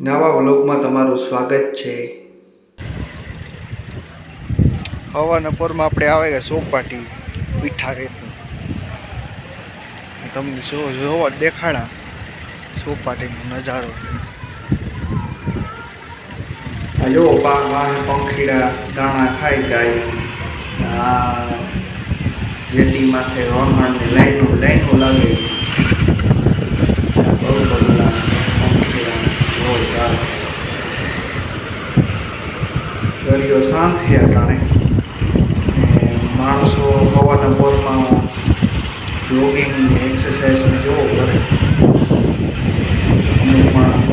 નવા વ્લોગમાં તમારું સ્વાગત છે. હવાના પોરમાં આપણે આવે કે સોપાટી પીઠા રેતનું. તમને જો જોવા દેખાડા સોપાટીનો નજારો. જો વાહ પંખીડા દાણા ખાઈ ગાય. આ જેટી માથે વહાણની લાઈનો લાઈનો લાગે. આ બધા દરિયો શાંત થયા ને માણસો હવાના પોરમાં જોગિંગ એક્સરસાઇઝ ને જોવો કરે. અમુક માણસ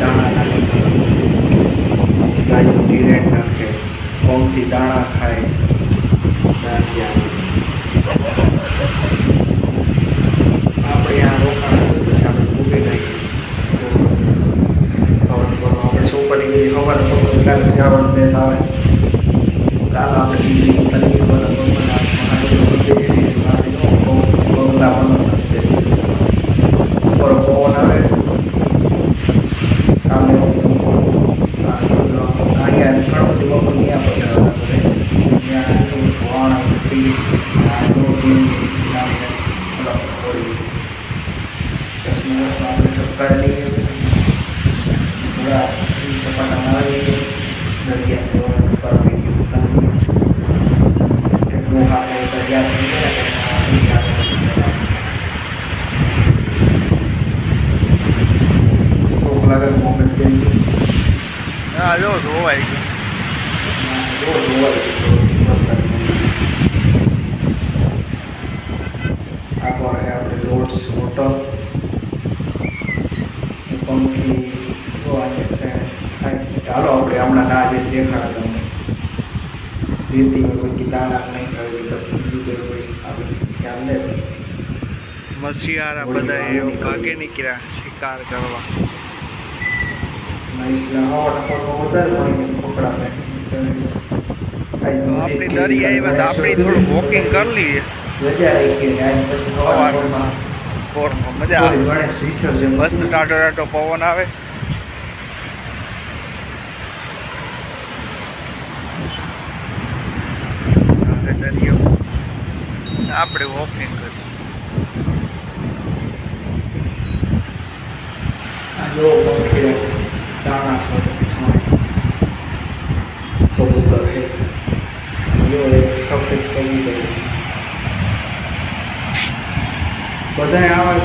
દાણા નાખે. ગાયો ડિરેક્ટ નાખે. પંખી દાણા ખાય. દાંતિયા આપણે આ રોકાણ પછી આપણે ભૂગી નાખીએ હવાના સોપાટી ગઈ. હવાના પોરમાં કાલે જવાનું બે આવે કાલ આપણે બીજી તકલીફ વાળા પોરમાં બંગલા બનાવવાના છે ઉપર પવન આવે કાલે અહીંયા ઘણું બધું લોકો ત્યાં પધારવા કરે ત્યાં વાણ હતી રોટી હોળી દસમા દસમાં આપણે ઠપકા લઈએ થોડા સપાટા મારીએ દરિયા પર કેટલું આપણે દરિયા થઈ ગયા ભૂખ લાગે તો મોકલ દેજો હા જો જોવાય ગયું જો જોવાય આગળ છે આપણે રોડ્સ હોટલ પંખી જોવાની છે થાય ચાલો આપણે હમણાં ના જે દેખાડે તમને રેતી કોઈ દાણા નહીં કરે પછી બીજું કોઈ આપણે ખ્યાલ લે મસીહારા બધા એવું ભાગે નીકળ્યા શિકાર કરવા. આપણી દરિયા થોડું વોકિંગ કરી લઈએ. મજા આવી. આવે મસ્ત ટાટો ટાટો પવન આવે આપણે દરિયો. આપણે વોકિંગ પંખી દાણા કબૂતર એક સફેદ કબૂતર બધા આવા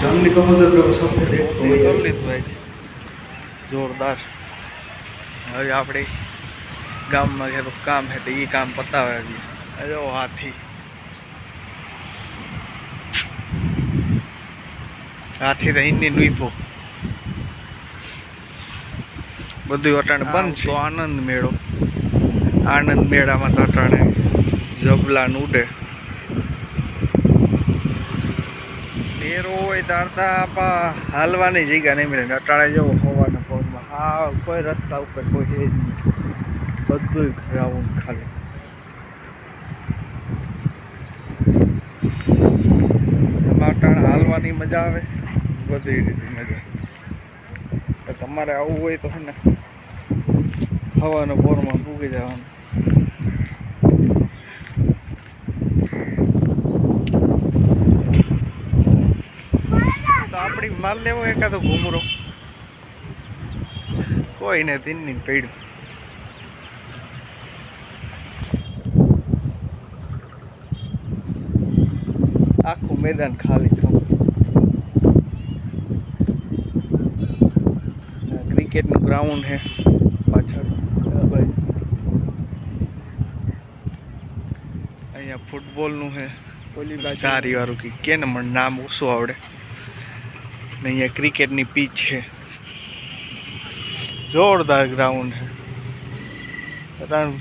જંગલી કબૂતર સફેદ આજ જોરદાર. હવે આપણે ગામમાં થોડુંક કામ હે તો એ કામ પતાવે જો હાથી હાથી હિન્દી નુઈપો બધું અટાણે બંધ છે. તો આનંદ મેળો. આનંદ મેળામાં તો અટાણે જબલાન ઉડે. ડેરો હોય તારતા આપા હાલવાની જગ્યા નહીં મળે અટાણે જવો હોવાના પગમાં હા કોઈ રસ્તા ઉપર કોઈ એ જ નહીં. બધું ગ્રાઉન્ડ ખાલી એમાં અટાણે હાલવાની મજા આવે. બધી રીતે મજા. તો તમારે આવવું હોય તો ને, હવાના પોરમાં ભૂગી જવાનું. તો આપણી માલ લેવો એકાદો ઘૂમરો કોઈ ને તીનની પડ્યું. આખું મેદાન ખાલી. ક્રિકેટનું ગ્રાઉન્ડ છે પાછળ. અહીંયા ફૂટબોલનું છે. ઓલી સારી વાળું કે ને મને નામ ઓછું આવડે. ને અહીંયા ક્રિકેટની પીચ છે. જોરદાર ગ્રાઉન્ડ છે. કારણ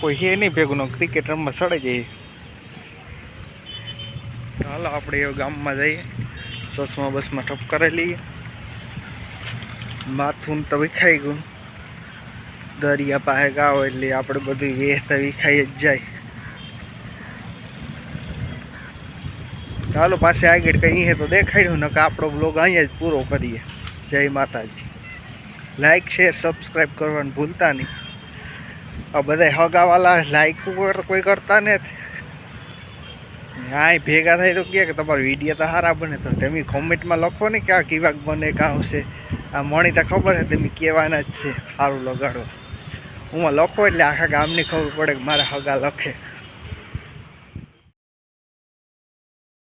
કોઈ હે નહીં ભેગું નો ક્રિકેટ રમવા સડે જઈએ ચાલો આપણે એ ગામમાં જઈએ. સસમાં બસમાં ઠપ કરી લઈએ. માથું તો વિખાઈ ગયું. દરિયા પાસે ગાવ એટલે આપણે બધું વેહતા વિખાઈ જ જાય. ચાલો પાસે આગળ કંઈ હે તો દેખાડ્યું ને કે આપણો બ્લોગ અહીંયા જ પૂરો કરીએ. જય માતાજી. લાઈક શેર સબસ્ક્રાઈબ કરવાનું ભૂલતા નહીં. આ બધા હગાવાલા લાઈક ઉપર કોઈ કરતા નથી. હા ભેગા થાય તો કે તમારો વીડિયો તો સારા બને. તો તમે કોમેન્ટમાં લખો ને કે આ કેવાક બને કાં છે આ મણી તો ખબર છે, તમે કહેવાના જ છે, સારું લગાડો. હું લખો એટલે આખા ગામની ખબર પડે કે મારા હગા લખે.